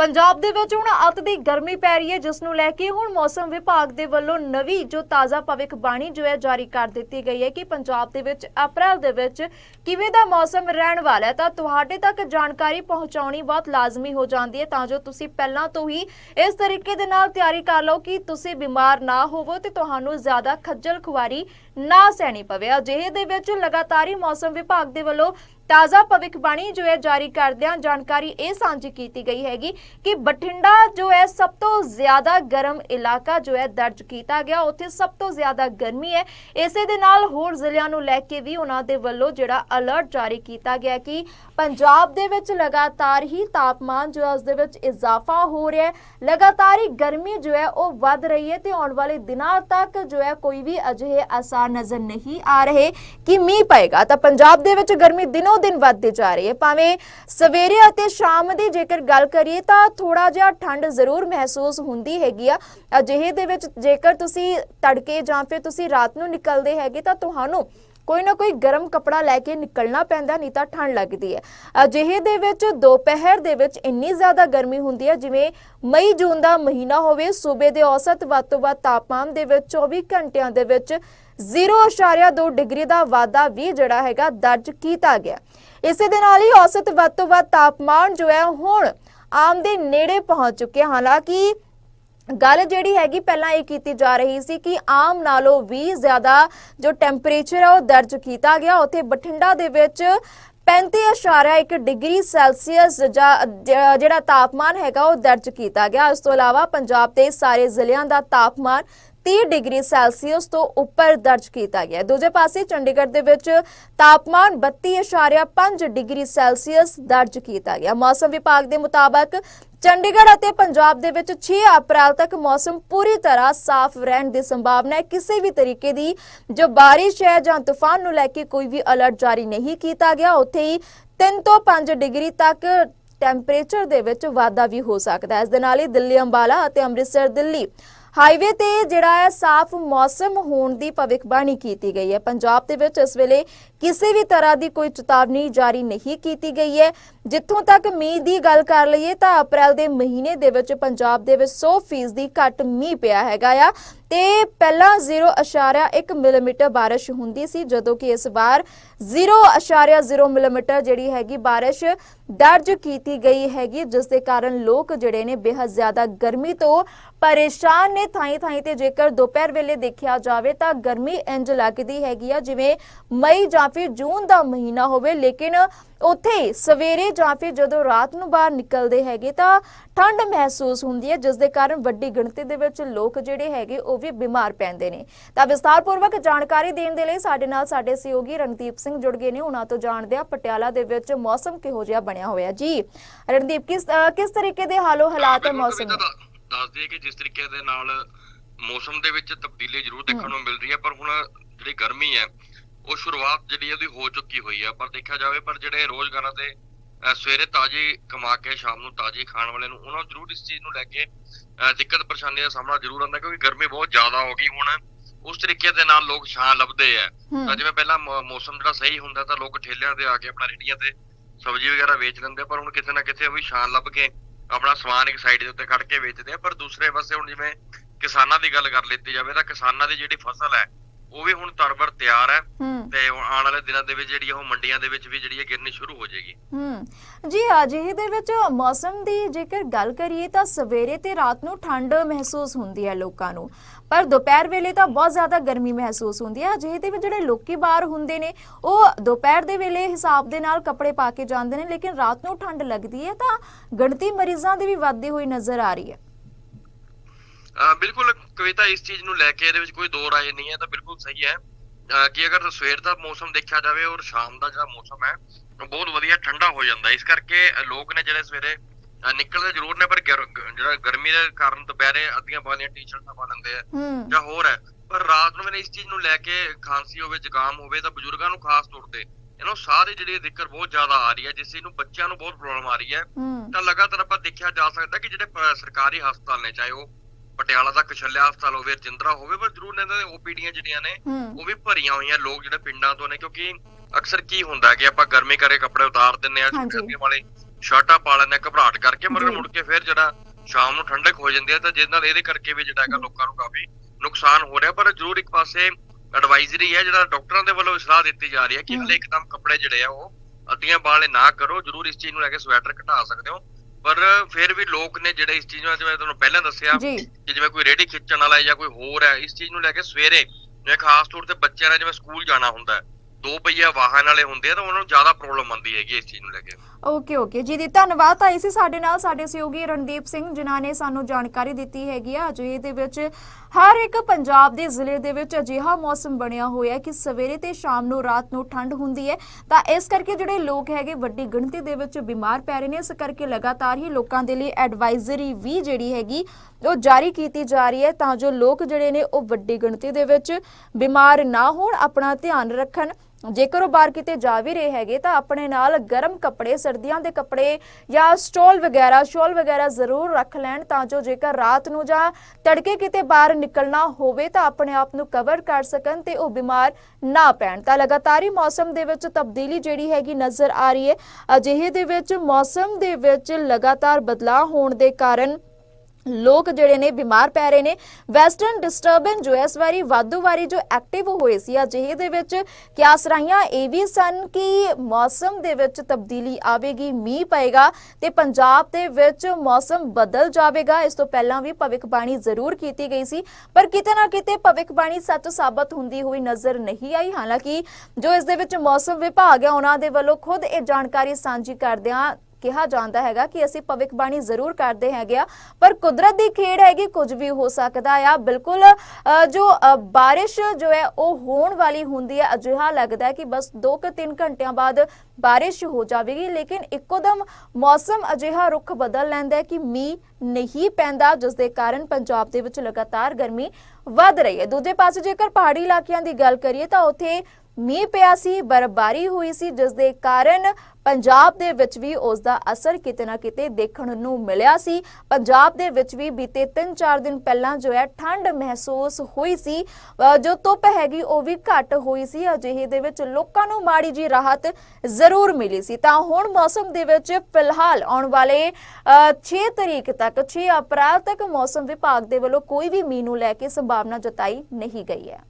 ਪੰਜਾਬ ਦੇ ਵਿੱਚ ਹੁਣ ਅੱਤ ਦੀ ਗਰਮੀ ਪੈ ਰਹੀ ਹੈ, ਜਿਸ ਨੂੰ ਲੈ ਕੇ ਹੁਣ ਮੌਸਮ ਵਿਭਾਗ ਦੇ ਵੱਲੋਂ ਨਵੀਂ ਜੋ ਤਾਜ਼ਾ ਭਵਿੱਖਬਾਣੀ ਜੋ ਹੈ, ਜਾਰੀ ਕਰ ਦਿੱਤੀ ਗਈ ਹੈ ਕਿ ਪੰਜਾਬ ਦੇ ਵਿੱਚ ਅਪ੍ਰੈਲ ਦੇ ਵਿੱਚ ਕਿਵੇਂ ਦਾ ਮੌਸਮ ਰਹਿਣ ਵਾਲਾ ਹੈ, ਤਾਂ ਤੁਹਾਡੇ ਤੱਕ ਜਾਣਕਾਰੀ ਪਹੁੰਚਾਉਣੀ ਬਹੁਤ ਲਾਜ਼ਮੀ ਹੋ ਜਾਂਦੀ ਹੈ, ਤਾਂ ਜੋ ਤੁਸੀਂ ਪਹਿਲਾਂ ਤੋਂ ਹੀ ਇਸ ਤਰੀਕੇ ਦੇ ਨਾਲ ਤਿਆਰੀ ਕਰ ਲਓ ਕਿ ਤੁਸੀਂ ਬਿਮਾਰ ਨਾ ਹੋਵੋ ਤੇ ਤੁਹਾਨੂੰ ਜ਼ਿਆਦਾ ਖੱਜਲ ਖੁਆਰੀ ਨਾ ਸਹਿਣੀ ਪਵੇ। ਅਜਿਹੇ ਦੇ ਵਿੱਚ ਲਗਾਤਾਰ ਹੀ ਮੌਸਮ ਵਿਭਾਗ ਦੇ ਵੱਲੋਂ ਤਾਜ਼ਾ ਭਵਿੱਖਬਾਣੀ ਜੋ ਹੈ ਜਾਰੀ ਕਰਦਿਆਂ ਜਾਣਕਾਰੀ ਇਹ ਸਾਂਝੀ ਕੀਤੀ ਗਈ ਹੈਗੀ ਕਿ ਬਠਿੰਡਾ ਜੋ ਹੈ ਸਭ ਤੋਂ ਜ਼ਿਆਦਾ ਗਰਮ ਇਲਾਕਾ ਜੋ ਹੈ ਦਰਜ ਕੀਤਾ ਗਿਆ। ਉੱਥੇ ਸਭ ਤੋਂ ਜ਼ਿਆਦਾ ਗਰਮੀ ਹੈ। ਇਸੇ ਦੇ ਨਾਲ ਹੋਰ ਜ਼ਿਲ੍ਹਿਆਂ ਨੂੰ ਲੈ ਕੇ ਵੀ ਉਹਨਾਂ ਦੇ ਵੱਲੋਂ ਜਿਹੜਾ ਅਲਰਟ ਜਾਰੀ ਕੀਤਾ ਗਿਆ ਕਿ ਪੰਜਾਬ ਦੇ ਵਿੱਚ ਲਗਾਤਾਰ ਹੀ ਤਾਪਮਾਨ ਜੋ ਹੈ ਉਸ ਦੇ ਵਿੱਚ ਇਜ਼ਾਫਾ ਹੋ ਰਿਹਾ ਹੈ। ਲਗਾਤਾਰ ਹੀ ਗਰਮੀ ਜੋ ਹੈ ਉਹ ਵੱਧ ਰਹੀ ਹੈ ਤੇ ਆਉਣ ਵਾਲੇ ਦਿਨਾਂ ਤੱਕ ਜੋ ਹੈ ਕੋਈ ਵੀ ਅਜਿਹੇ ਆਸਾਰ ਨਜ਼ਰ ਨਹੀਂ ਆ ਰਹੇ। ਕਿ ਮੀਂਹ ਪਏਗਾ? ਤਾਂ ਪੰਜਾਬ ਦੇ ਵਿੱਚ ਗਰਮੀ ਦਿਨੋਂ ਦਿਨ ਵੱਧਦੀ ਜਾ ਰਹੀ ਹੈ। ਭਾਵੇਂ ਸਵੇਰੇ ਅਤੇ ਸ਼ਾਮ ਦੀ ਜੇਕਰ ਗੱਲ ਕਰੀਏ ਤਾਂ ਥੋੜਾ ਜਿਹਾ ਠੰਡ ਜ਼ਰੂਰ ਮਹਿਸੂਸ ਹੁੰਦੀ ਹੈਗੀ ਆ। ਅਜਿਹੇ ਦੇ ਵਿੱਚ ਜੇਕਰ ਤੁਸੀਂ ਤੜਕੇ ਜਾਂ ਫਿਰ ਤੁਸੀਂ ਰਾਤ ਨੂੰ ਨਿਕਲਦੇ ਹੈਗੇ ਤਾਂ ਤੁਹਾਨੂੰ ਕੋਈ ਨਾ ਕੋਈ ਗਰਮ ਕਪੜਾ ਲੈ ਕੇ ਨਿਕਲਣਾ ਪੈਂਦਾ, ਨਹੀਂ ਤਾਂ ਠੰਡ ਲੱਗਦੀ ਹੈ। ਅਜਿਹੇ ਦੇ ਵਿੱਚ ਦੁਪਹਿਰ ਦੇ ਵਿੱਚ ਇੰਨੀ ਜ਼ਿਆਦਾ ਗਰਮੀ ਹੁੰਦੀ ਹੈ, ਜਿਵੇਂ ਮਈ, ਜੂਨ ਦਾ ਮਹੀਨਾ ਹੋਵੇ, ਸੂਬੇ ਦੇ ਔਸਤ ਵੱਧ ਤੋਂ ਵੱਧ ਤਾਪਮਾਨ ਦੇ ਵਿੱਚ 24 ਘੰਟਿਆਂ ਦੇ ਵਿੱਚ 0.2 ਡਿਗਰੀ ਦਾ ਵਾਧਾ ਵੀ ਜਿਹੜਾ ਹੈਗਾ ਦਰਜ ਕੀਤਾ ਗਿਆ। ਇਸੇ ਦੇ ਨਾਲ ਹੀ ਔਸਤ ਵੱਧ ਤੋਂ ਵੱਧ ਤਾਪਮਾਨ ਜੋ ਹੈ, ਹੁਣ ਆਮ ਦੇ ਨੇੜੇ ਪਹੁੰਚ ਚੁੱਕਿਆ ਹਾਲਾਂਕਿ ਗੱਲ ਜਿਹੜੀ ਹੈਗੀ ਪਹਿਲਾਂ ਇਹ ਕੀਤੀ ਜਾ ਰਹੀ ਸੀ ਕਿ ਆਮ ਨਾਲੋਂ ਵੀ ਜ਼ਿਆਦਾ ਜੋ ਟੈਂਪਰੇਚਰ ਹੈ ਉਹ ਦਰਜ ਕੀਤਾ ਗਿਆ। ਉੱਥੇ ਬਠਿੰਡਾ ਦੇ ਵਿੱਚ 35.1 ਡਿਗਰੀ ਸੈਲਸੀਅਸ ਜਾਂ- ਜਿਹੜਾ ਤਾਪਮਾਨ ਹੈਗਾ ਉਹ ਦਰਜ ਕੀਤਾ ਗਿਆ। ਇਸ ਤੋਂ ਇਲਾਵਾ ਪੰਜਾਬ ਦੇ ਸਾਰੇ ਜ਼ਿਲ੍ਹਿਆਂ ਦਾ ਤਾਪਮਾਨ 30 ਡਿਗਰੀ ਸੈਲਸੀਅਸ ਤੋਂ ਉੱਪਰ ਦਰਜ ਕੀਤਾ ਗਿਆ। ਦੂਜੇ ਪਾਸੇ ਚੰਡੀਗੜ੍ਹ ਦੇ ਵਿੱਚ ਤਾਪਮਾਨ 32.5 ਡਿਗਰੀ ਸੈਲਸੀਅਸ ਦਰਜ ਕੀਤਾ ਗਿਆ। ਮੌਸਮ ਵਿਭਾਗ ਦੇ ਮੁਤਾਬਕ ਚੰਡੀਗੜ੍ਹ ਅਤੇ ਪੰਜਾਬ ਦੇ ਵਿੱਚ 6 ਅਪ੍ਰੈਲ ਤੱਕ ਮੌਸਮ ਪੂਰੀ ਤਰ੍ਹਾਂ ਸਾਫ਼ ਰਹਿਣ ਦੀ ਸੰਭਾਵਨਾ ਹੈ। ਕਿਸੇ ਵੀ ਤਰੀਕੇ ਦੀ ਜੋ ਬਾਰਿਸ਼ ਹੈ ਜਾਂ ਤੂਫਾਨ ਨੂੰ ਲੈ ਕੇ ਕੋਈ ਵੀ ਅਲਰਟ ਜਾਰੀ ਨਹੀਂ ਕੀਤਾ ਗਿਆ, ਉੱਥੇ ਹੀ 3 ਤੋਂ 5 ਡਿਗਰੀ ਤੱਕ ਟੈਂਪਰੇਚਰ ਦੇ ਵਿੱਚ ਵਾਧਾ ਵੀ ਹੋ ਸਕਦਾ ਹੈ। ਇਸ ਦੇ ਨਾਲ ਹੀ ਦਿੱਲੀ, ਅੰਬਾਲਾ ਅਤੇ ਅੰਮ੍ਰਿਤਸਰ, ਦਿੱਲੀ ਹਾਈਵੇ ਤੇ ਜਿਹੜਾ ਹੈ ਸਾਫ਼ ਮੌਸਮ ਹੋਣ ਦੀ ਭਵਿੱਖਬਾਣੀ ਕੀਤੀ ਗਈ ਹੈ। ਪੰਜਾਬ ਦੇ ਵਿੱਚ ਇਸ ਵੇਲੇ ਕਿਸੇ ਵੀ ਤਰ੍ਹਾਂ ਦੀ ਕੋਈ ਚੇਤਾਵਨੀ ਜਾਰੀ ਨਹੀਂ ਕੀਤੀ ਗਈ ਹੈ। ਜਿੱਥੋਂ ਤੱਕ ਮੀਂਹ ਦੀ ਗੱਲ ਕਰ ਲਈਏ ਤਾਂ ਅਪ੍ਰੈਲ ਦੇ ਮਹੀਨੇ ਦੇ ਵਿੱਚ ਪੰਜਾਬ ਦੇ ਵਿੱਚ 100% ਦੀ ਘੱਟ ਮੀਂਹ ਪਿਆ ਹੈਗਾ ਆ। ਤੇ ਪਹਿਲਾਂ 0.1 ਮਿਲੀਮੀਟਰ ਬਾਰਿਸ਼ ਹੁੰਦੀ ਸੀ, ਜਦੋਂ ਕਿ ਇਸ ਵਾਰ 0.0 ਮਿਲੀਮੀਟਰ ਜਿਹੜੀ ਹੈਗੀ ਬਾਰਿਸ਼ ਦਰਜ ਕੀਤੀ ਗਈ ਹੈਗੀ, ਜਿਸ ਦੇ ਕਾਰਨ ਲੋਕ ਜਿਹੜੇ ਨੇ ਬੇहद ਜ਼ਿਆਦਾ ਗਰਮੀ ਤੋਂ ਪਰੇਸ਼ਾਨ ਨੇ। ਥਾਈ ਥਾਈ ਤੇ ਜੇਕਰ ਦੁਪਹਿਰ ਵੇਲੇ ਦੇਖਿਆ ਜਾਵੇ ਤਾਂ ਗਰਮੀ ਇੰਜ ਲੱਗਦੀ ਹੈਗੀ ਆ, ਜਿਵੇਂ ਮਈ ਜਾਂ ਫਿਰ ਜੂਨ ਦਾ ਮਹੀਨਾ ਹੋਵੇ ਲੇਕਿਨ ਉੱਥੇ ਸਵੇਰੇ ਜਾਂ ਫਿਰ ਜਦੋਂ ਰਾਤ ਨੂੰ ਬਾਹਰ ਨਿਕਲਦੇ ਹੈਗੇ ਤਾਂ ਠੰਡ ਮਹਿਸੂਸ ਹੁੰਦੀ ਹੈ ਜਿਸ ਦੇ ਕਾਰਨ ਵੱਡੀ ਗਿਣਤੀ ਦੇ ਵਿੱਚ ਲੋਕ ਜਿਹੜੇ ਹੈਗੇ ਉਹ ਵੀ ਬਿਮਾਰ ਪੈਂਦੇ ਨੇ। ਤਾਂ ਵਿਸਤਾਰਪੂਰਵਕ ਜਾਣਕਾਰੀ ਦੇਣ ਦੇ ਲਈ ਸਾਡੇ ਨਾਲ ਸਾਡੇ ਸਹਿਯੋਗੀ ਰਣਦੀਪ ਸਿੰਘ ਜੁੜ ਗਏ ਨੇ। ਉਹਨਾਂ ਤੋਂ ਜਾਣਦੇ ਆ ਪਟਿਆਲਾ ਦੇ ਵਿੱਚ ਮੌਸਮ ਕਿਹੋ ਜਿਹਾ ਬਣਿਆ ਹੋਇਆ ਜੀ ਰਣਦੀਪ ਕਿਸ ਕਿਸ ਤਰੀਕੇ ਦੇ ਹਾਲੋ ਹਾਲਾਤ ਹੈ ਮੌਸਮ? ਦਾ- ਦੱਸ ਦਈਏ ਕਿ ਜਿਸ ਤਰੀਕੇ ਦੇ ਨਾਲ ਮੌਸਮ ਦੇ ਵਿੱਚ ਤਬਦੀਲੀ ਜ਼ਰੂਰ ਦੇਖਣ ਨੂੰ ਮਿਲ ਰਹੀ ਹੈ ਪਰ ਹੁਣ ਜਿਹੜੀ ਗਰਮੀ ਹੈ ਉਹ ਸ਼ੁਰੂਆਤ ਜਿਹੜੀ ਉਹਦੀ ਹੋ ਚੁੱਕੀ ਹੋਈ ਹੈ ਪਰ ਦੇਖਿਆ ਜਾਵੇ ਪਰ ਜਿਹੜੇ ਰੋਜ਼ਗਾਰਾਂ ਅਹ ਸਵੇਰੇ ਤਾਜ਼ੀ ਕਮਾ ਕੇ ਸ਼ਾਮ ਨੂੰ ਤਾਜ਼ੀ ਖਾਣ ਵਾਲੇ ਨੂੰ ਉਹਨਾਂ ਨੂੰ ਜ਼ਰੂਰ ਇਸ ਚੀਜ਼ ਨੂੰ ਲੈ ਕੇ ਦਿੱਕਤ ਪਰੇਸ਼ਾਨੀ ਦਾ ਸਾਹਮਣਾ ਜ਼ਰੂਰ ਆਉਂਦਾ ਕਿਉਂਕਿ ਗਰਮੀ ਬਹੁਤ ਜ਼ਿਆਦਾ ਹੋ ਗਈ ਹੁਣ। ਉਸ ਤਰੀਕੇ ਦੇ ਨਾਲ ਲੋਕ ਛਾਂ ਲੱਭਦੇ ਆ। ਤਾਂ ਜਿਵੇਂ ਪਹਿਲਾਂ ਮੌਸਮ ਜਿਹੜਾ ਸਹੀ ਹੁੰਦਾ ਤਾਂ ਲੋਕ ਠੇਲਿਆਂ ਤੇ ਆ ਕੇ ਆਪਣਾ ਰੇੜੀਆਂ ਤੇ ਸਬਜ਼ੀ ਵਗੈਰਾ ਵੇਚ ਲੈਂਦੇ ਆ, ਪਰ ਹੁਣ ਕਿਤੇ ਨਾ ਕਿਤੇ ਉਹ ਵੀ ਛਾਂ ਲੱਭ ਕੇ ਆਪਣਾ ਸਮਾਨ ਇੱਕ ਸਾਈਡ ਦੇ ਉੱਤੇ ਕੱਢ ਕੇ ਵੇਚਦੇ ਆ। ਪਰ ਦੂਸਰੇ ਪਾਸੇ ਹੁਣ ਜਿਵੇਂ ਕਿਸਾਨਾਂ ਦੀ ਗੱਲ ਕਰ ਲਿੱਤੀ ਜਾਵੇ ਤਾਂ ਕਿਸਾਨਾਂ ਦੀ ਜਿਹੜੀ ਫਸਲ ਹੈ ਉਹ ਵੀ ਹੁਣ ਤਰਬਰ ਤਿਆਰ ਹੈ ਤੇ ਆਉਣ ਵਾਲੇ ਦਿਨਾਂ ਦੇ ਵਿੱਚ ਜਿਹੜੀ ਉਹ ਮੰਡੀਆਂ ਦੇ ਵਿੱਚ ਵੀ ਜਿਹੜੀ ਗਿਰਨੀ ਸ਼ੁਰੂ ਹੋ ਜਾਏਗੀ। ਹੂੰ। ਜੀ ਅਜਿਹੇ ਦੇ ਵਿੱਚ ਮੌਸਮ ਦੀ ਜੇਕਰ ਗੱਲ ਕਰੀਏ ਤਾਂ ਸਵੇਰੇ ਤੇ ਰਾਤ ਨੂੰ ਠੰਡ ਮਹਿਸੂਸ ਹੁੰਦੀ ਹੈ ਲੋਕਾਂ ਨੂੰ। ਪਰ ਦੁਪਹਿਰ ਵੇਲੇ ਤਾਂ ਬਹੁਤ ਜ਼ਿਆਦਾ ਗਰਮੀ ਮਹਿਸੂਸ ਹੁੰਦੀ ਹੈ। ਅਜਿਹੇ ਦੇ ਵਿੱਚ ਜਿਹੜੇ ਲੋਕੀ ਬਾਹਰ ਹੁੰਦੇ ਨੇ ਉਹ ਦੁਪਹਿਰ ਦੇ ਵੇਲੇ ਹਿਸਾਬ ਦੇ ਨਾਲ ਕੱਪੜੇ ਪਾ ਕੇ ਜਾਂਦੇ ਨੇ ਲੇਕਿਨ ਰਾਤ ਨੂੰ ਠੰਡ ਲੱਗਦੀ ਹੈ ਤਾਂ ਗਿਣਤੀ ਮਰੀਜ਼ਾਂ ਦੀ ਵੀ ਵੱਧਦੀ ਹੋਈ ਨਜ਼ਰ ਆ ਰਹੀ ਹੈ। ਬਿਲਕੁਲ ਕਵਿਤਾ ਇਸ ਚੀਜ਼ ਨੂੰ ਲੈ ਕੇ ਇਹਦੇ ਵਿੱਚ ਕੋਈ ਦੋ ਰਾਏ ਨਹੀਂ ਹੈ ਤਾਂ ਬਿਲਕੁਲ ਸਹੀ ਹੈ। ਕਿ ਅਗਰ ਸਵੇਰ ਦਾ ਮੌਸਮ ਦੇਖਿਆ ਜਾਵੇ ਔਰ ਸ਼ਾਮ ਦਾ ਜਿਹੜਾ ਮੌਸਮ ਹੈ ਬਹੁਤ ਵਧੀਆ ਠੰਡਾ ਹੋ ਜਾਂਦਾ। ਇਸ ਕਰਕੇ ਲੋਕ ਨੇ ਜਿਹੜੇ ਸਵੇਰੇ ਨਿਕਲਦੇ ਜ਼ਰੂਰ ਨੇ ਪਰ ਜਿਹੜਾ ਗਰਮੀ ਦੇ ਕਾਰਨ ਦੁਪਹਿਰੇ ਅੱਧੀਆਂ ਪਾਲੀਆਂ ਟੀ-ਸ਼ਰਟਾਂ ਪਾ ਲੈਂਦੇ ਆ ਜਾਂ ਹੋਰ ਹੈ। ਪਰ ਰਾਤ ਨੂੰ ਮੈਨੂੰ ਇਸ ਚੀਜ਼ ਨੂੰ ਲੈ ਕੇ ਖਾਂਸੀ ਹੋਵੇ ਜ਼ੁਕਾਮ ਹੋਵੇ ਤਾਂ ਬਜ਼ੁਰਗਾਂ ਨੂੰ ਖਾਸ ਤੌਰ ਤੇ ਇਹਨਾਂ ਦੀ ਜਿਹੜੀ ਦਿੱਕਤ ਬਹੁਤ ਜ਼ਿਆਦਾ ਆ ਰਹੀ ਹੈ ਜਿਸ ਨੂੰ ਬੱਚਿਆਂ ਨੂੰ ਬਹੁਤ ਪ੍ਰੋਬਲਮ ਆ ਰਹੀ ਹੈ। ਤਾਂ ਲਗਾਤਾਰ ਆਪਾਂ ਦੇਖਿਆ ਜਾ ਸਕਦਾ ਕਿ ਜਿਹੜੇ ਸਰਕਾਰੀ ਹਸਪਤਾਲ ਨੇ ਚਾਹੇ ਉਹ ਪਟਿਆਲਾ ਦਾ ਕਸ਼ਲਿਆ ਹਸਪਤਾਲ ਹੋਵੇ ਰਜਿੰਦਰਾ ਹੋਵੇ ਪਰ ਜ਼ਰੂਰ ਇਹਨਾਂ ਦੇ ਓਪੀਡੀਆਂ ਜਿਹੜੀਆਂ ਨੇ ਉਹ ਵੀ ਭਰੀਆਂ ਹੋਈਆਂ ਲੋਕ ਜਿਹੜੇ ਪਿੰਡਾਂ ਤੋਂ ਨੇ ਕਿਉਂਕਿ ਅਕਸਰ ਕੀ ਹੁੰਦਾ ਕਿ ਆਪਾਂ ਗਰਮੀ ਕਰੇ ਕੱਪੜੇ ਉਤਾਰ ਦਿੰਨੇ ਆ। ਛੁੱਟੀਆਂ ਵਾਲੇ ਸ਼ਰਟਾਂ ਪਾ ਲੈਂਦੇ ਆ ਘਬਰਾਹਟ ਕਰਕੇ ਮਗਰ। ਮੁੜ ਕੇ ਫਿਰ ਜਿਹੜਾ ਸ਼ਾਮ ਨੂੰ ਠੰਡਕ ਹੋ ਜਾਂਦੀ ਹੈ ਤਾਂ ਜਿਹਦੇ ਨਾਲ ਇਹਦੇ ਕਰਕੇ ਵੀ ਜਿਹੜਾ ਹੈਗਾ ਲੋਕਾਂ ਨੂੰ ਕਾਫੀ ਨੁਕਸਾਨ ਹੋ ਰਿਹਾ ਪਰ ਜ਼ਰੂਰ ਇੱਕ ਪਾਸੇ ਐਡਵਾਈਜ਼ਰੀ ਹੈ ਜਿਹੜਾ ਡਾਕਟਰਾਂ ਦੇ ਵੱਲੋਂ ਸਲਾਹ ਦਿੱਤੀ ਜਾ ਰਹੀ ਹੈ ਕਿ। ਹਲੇ ਇੱਕਦਮ ਕੱਪੜੇ ਜਿਹੜੇ ਆ ਉਹ ਅੱਡੀਆਂ ਬਾਲੇ ਨਾ ਕਰੋ ਜ਼ਰੂਰ ਇਸ ਚੀਜ਼ ਨੂੰ ਲੈ ਕੇ ਸਵੈਟਰ ਘਟਾ ਸਕਦੇ ਹੋ ਪਰ ਫਿਰ ਵੀ ਲੋਕ ਨੇ ਜਿਹੜੇ ਇਸ ਚੀਜ਼ ਨੂੰ ਜਿਵੇਂ ਤੁਹਾਨੂੰ ਪਹਿਲਾਂ ਦੱਸਿਆ ਕਿ ਜਿਵੇਂ ਕੋਈ ਰੇੜੀ ਖਿੱਚਣ ਵਾਲਾ ਹੈ ਜਾਂ ਕੋਈ ਹੋਰ ਹੈ ਇਸ ਚੀਜ਼ ਨੂੰ ਲੈ ਕੇ ਸਵੇਰੇ ਜਿਵੇਂ ਖਾਸ ਤੌਰ ਤੇ ਬੱਚਿਆਂ ਨੇ ਜਿਵੇਂ ਸਕੂਲ ਜਾਣਾ ਹੁੰਦਾ ਹੈ ਦੋ ਪਹੀਆ ਵਾਹਨ ਵਾਲੇ ਹੁੰਦੇ ਆ ਤਾਂ ਉਹਨਾਂ ਨੂੰ ਜ਼ਿਆਦਾ ਪ੍ਰੋਬਲਮ ਆਉਂਦੀ ਹੈਗੀ ਇਸ ਚੀਜ਼ ਨੂੰ ਲੈ ਕੇ। ਓਕੇ ਓਕੇ ਜੀ ਦੀ ਧੰਨਵਾਦ ਤਾਂ ਇਸੇ ਸਾਡੇ ਨਾਲ ਸਾਡੇ ਸਹਿਯੋਗੀ ਰਣਦੀਪ ਸਿੰਘ ਜਿਨ੍ਹਾਂ ਨੇ ਸਾਨੂੰ ਜਾਣਕਾਰੀ ਦਿੱਤੀ ਹੈਗੀ ਆ। ਅਜੇ ਦੇ ਵਿੱਚ ਹਰ ਇੱਕ ਪੰਜਾਬ ਦੇ ਜ਼ਿਲ੍ਹੇ ਦੇ ਵਿੱਚ ਅਜਿਹਾ ਮੌਸਮ ਬਣਿਆ ਹੋਇਆ ਕਿ ਸਵੇਰੇ ਤੇ ਸ਼ਾਮ ਨੂੰ, ਰਾਤ ਨੂੰ ਠੰਡ ਹੁੰਦੀ ਹੈ। ਤਾਂ ਇਸ ਕਰਕੇ ਜਿਹੜੇ ਲੋਕ ਹੈਗੇ ਵੱਡੀ ਗਿਣਤੀ ਦੇ ਵਿੱਚ ਬਿਮਾਰ ਪੈ ਰਹੇ ਨੇ, ਇਸ ਕਰਕੇ ਲਗਾਤਾਰ ਹੀ ਲੋਕਾਂ ਦੇ ਲਈ ਐਡਵਾਈਜ਼ਰੀ ਵੀ ਜਿਹੜੀ ਹੈਗੀ ਉਹ ਜਾਰੀ ਕੀਤੀ ਜਾ ਰਹੀ ਹੈ ਤਾਂ ਜੋ ਲੋਕ ਜਿਹੜੇ ਨੇ ਉਹ ਵੱਡੀ ਗਿਣਤੀ ਦੇ ਵਿੱਚ ਬਿਮਾਰ ਨਾ ਹੋਣ, ਆਪਣਾ ਧਿਆਨ ਰੱਖਣ। ਜੇਕਰ ਉਹ ਬਾਹਰ ਕਿਤੇ ਜਾ ਵੀ ਰਹੇ ਹੈਗੇ ਤਾਂ ਆਪਣੇ ਨਾਲ ਗਰਮ ਕੱਪੜੇ, ਸਰਦੀਆਂ ਦੇ ਕੱਪੜੇ ਜਾਂ ਸਟੋਲ ਵਗੈਰਾ, ਸ਼ਾਲ ਵਗੈਰਾ ਜ਼ਰੂਰ ਰੱਖ ਲੈਣ ਤਾਂ ਜੋ ਜੇਕਰ ਰਾਤ ਨੂੰ ਜਾਂ ਤੜਕੇ ਕਿਤੇ ਬਾਹਰ ਨਿਕਲਣਾ ਹੋਵੇ ਤਾਂ ਆਪਣੇ ਆਪ ਨੂੰ ਕਵਰ ਕਰ ਸਕਣ ਤੇ ਉਹ ਬਿਮਾਰ ਨਾ ਪੈਣ। ਤਾਂ ਲਗਾਤਾਰ ਹੀ ਮੌਸਮ ਦੇ ਵਿੱਚ ਤਬਦੀਲੀ ਜਿਹੜੀ ਹੈਗੀ ਨਜ਼ਰ ਆ ਰਹੀ ਹੈ। ਅਜਿਹੇ ਦੇ ਵਿੱਚ ਮੌਸਮ ਦੇ ਵਿੱਚ ਲਗਾਤਾਰ ਬਦਲਾਅ ਹੋਣ ਦੇ ਕਾਰਨ ਲੋਕ ਜਿਹੜੇ ਨੇ ਬਿਮਾਰ ਪੈ ਰਹੇ ਨੇ। ਵੈਸਟਰਨ ਡਿਸਟਰਬੈਂਸ ਜੋ ਇਸ ਵਾਰੀ ਵਾਧੂ ਵਾਰੀ ਜੋ ਐਕਟਿਵ ਹੋਏ ਸੀ ਅਜਿਹੇ ਦੇ ਵਿੱਚ ਕਿਆਸਰਾਈਆਂ ਇਹ ਵੀ ਸਨ ਕਿ ਮੌਸਮ ਦੇ ਵਿੱਚ ਤਬਦੀਲੀ ਆਵੇਗੀ, ਮੀਂਹ ਪਏਗਾ ਤੇ ਪੰਜਾਬ ਦੇ ਵਿੱਚ ਮੌਸਮ ਬਦਲ ਜਾਵੇਗਾ। ਇਸ ਤੋਂ ਪਹਿਲਾਂ ਵੀ ਭਵਿੱਖਬਾਣੀ ਜ਼ਰੂਰ ਕੀਤੀ ਗਈ ਸੀ, ਪਰ ਕਿਤੇ ਨਾ ਕਿਤੇ ਭਵਿੱਖਬਾਣੀ ਸੱਚ ਸਾਬਤ ਹੁੰਦੀ ਹੋਈ ਨਜ਼ਰ ਨਹੀਂ ਆਈ। ਹਾਲਾਂਕਿ ਜੋ ਇਸ ਦੇ ਵਿੱਚ ਮੌਸਮ ਵਿਭਾਗ ਹੈ, ਉਹਨਾਂ ਦੇ ਵੱਲੋਂ ਖੁਦ ਇਹ ਜਾਣਕਾਰੀ ਸਾਂਝੀ ਕਰਦਿਆਂ ਕਿਹਾ ਜਾਂਦਾ ਹੈਗਾ ਕਿ ਅਸੀਂ ਭਵਿੱਖਬਾਣੀ ਜ਼ਰੂਰ ਕਰਦੇ ਹੈਗੇ ਆ ਪਰ ਕੁਦਰਤ ਦੀ ਖੇਡ ਹੈਗੀ ਕੁਝ ਵੀ ਹੋ ਸਕਦਾ ਆ। ਬਿਲਕੁਲ ਜੋ ਅ, ਜੋ ਹੈ ਉਹ ਹੋਣ ਵਾਲੀ ਹੁੰਦੀ ਹੈ। ਅਜਿਹਾ ਲੱਗਦਾ ਹੈ ਕਿ ਬਸ 2-3 ਘੰਟਿਆਂ ਬਾਅਦ ਬਾਰਿਸ਼ ਹੋ ਜਾਵੇਗੀ ਲੇਕਿਨ ਇੱਕੋਦਮ ਮੌਸਮ ਅਜਿਹਾ ਰੁਖ ਬਦਲ ਲੈਂਦਾ ਹੈ ਕਿ ਮੀਂਹ ਨਹੀਂ ਪੈਂਦਾ ਜਿਸ ਦੇ ਕਾਰਨ ਪੰਜਾਬ ਦੇ ਵਿੱਚ ਲਗਾਤਾਰ ਗਰਮੀ ਵੱਧ ਰਹੀ ਹੈ। ਦੂਜੇ ਪਾਸੇ ਜੇਕਰ ਪਹਾੜੀ ਇਲਾਕਿਆਂ ਦੀ ਗੱਲ ਕਰੀਏ ਤਾਂ ਉੱਥੇ ਮੀਂਹ ਪਿਆ ਸੀ ਬਰਫ਼ਬਾਰੀ ਹੋਈ ਸੀ ਜਿਸ ਦੇ ਕਾਰਨ ਪੰਜਾਬ ਦੇ ਵਿੱਚ ਵੀ ਉਸ ਦਾ ਅਸਰ ਕਿਤੇ ਨਾ ਕਿਤੇ ਦੇਖਣ ਨੂੰ ਮਿਲਿਆ ਸੀ। ਪੰਜਾਬ ਦੇ ਵਿੱਚ ਵੀ ਬੀਤੇ 3-4 ਦਿਨ ਪਹਿਲਾਂ ਜੋ ਹੈ ਠੰਡ ਮਹਿਸੂਸ ਹੋਈ ਸੀ। ਜੋ ਧੁੱਪ ਹੈਗੀ ਉਹ ਵੀ ਘੱਟ ਹੋਈ ਸੀ। ਅਜਿਹੇ ਦੇ ਵਿੱਚ ਲੋਕਾਂ ਨੂੰ ਮਾੜੀ ਜੀ ਰਾਹਤ ਜ਼ਰੂਰ ਮਿਲੀ ਸੀ। ਤਾਂ ਹੁਣ ਮੌਸਮ ਦੇ ਵਿੱਚ ਫਿਲਹਾਲ ਆਉਣ ਵਾਲੇ ਅ, 6 ਤਰੀਕ ਤੱਕ 6 ਅਪ੍ਰੈਲ ਤੱਕ ਮੌਸਮ ਵਿਭਾਗ ਦੇ ਵੱਲੋਂ ਕੋਈ ਵੀ ਮੀਂਹ ਨੂੰ ਲੈ ਕੇ ਸੰਭਾਵਨਾ ਜਤਾਈ ਨਹੀਂ ਗਈ ਹੈ।